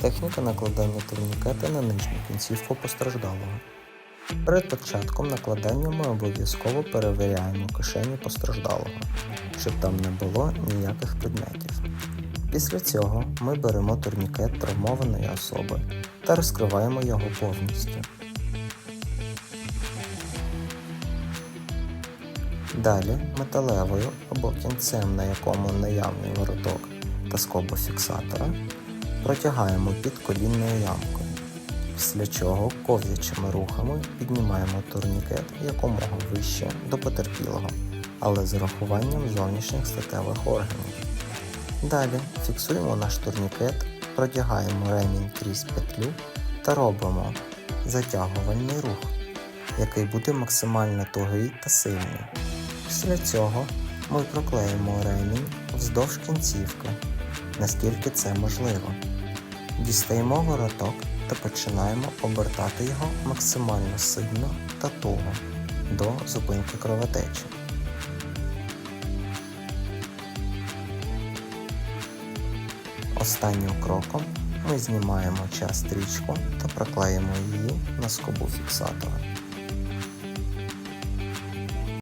Техніка накладання турнікета на нижню кінцівку постраждалого. Перед початком накладання ми обов'язково перевіряємо кишені постраждалого, щоб там не було ніяких предметів. Після цього ми беремо турнікет травмованої особи та розкриваємо його повністю. Далі металевою або кінцем, на якому наявний вороток та скоба фіксатора, протягаємо під колінною ямкою, після чого ковзячими рухами піднімаємо турнікет якомога вище до потерпілого, але з урахуванням зовнішніх статевих органів. Далі фіксуємо наш турнікет, протягаємо ремінь крізь петлю та робимо затягувальний рух, який буде максимально тугий та сильний. Після цього ми проклеїмо ремінь вздовж кінцівки, наскільки це можливо. Дістаємо вороток та починаємо обертати його максимально сильно та туго до зупинки кровотечі. Останнім кроком ми знімаємо час стрічку та проклеїмо її на скобу фіксатора.